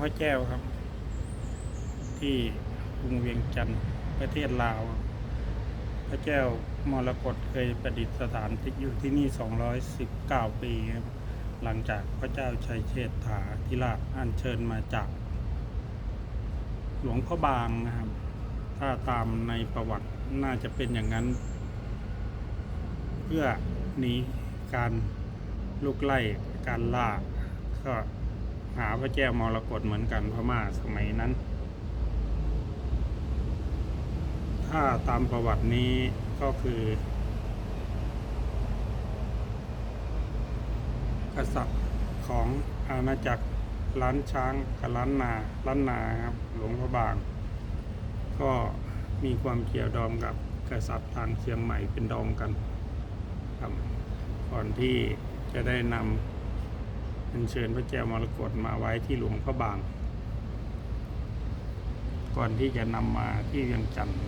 พระแก้วครับ ที่กรุงเวียงจันทร์ประเทศลาว พระแก้วมรกตเคยประดิษฐานที่อยู่ที่นี่ 219 ปีครับหลังจากพระเจ้าชัยเชษฐาธิราชอัญเชิญมาจาก หลวงพ่อบางนะครับ ถ้าตามในประวัติน่าจะเป็นอย่างนั้น เพื่อหนีการลุกไล่การล่าก็ หาพระแก้วมรกตเหมือนกันพม่าสมัยนั้น ถ้าตามประวัตินี้ก็คือ กษัตริย์ของอาณาจักรล้านช้างกับล้านนาล้านนาครับหลวงพระบาง ก็มีความเกี่ยวดองกับกษัตริย์ทางเชียงใหม่เป็นดองกันครับก่อนที่จะได้นำ อัญเชิญพระแก้วมรกตมาไว้ที่หลวงพระบาง ก่อนที่จะนำมาที่เวียงจันทร์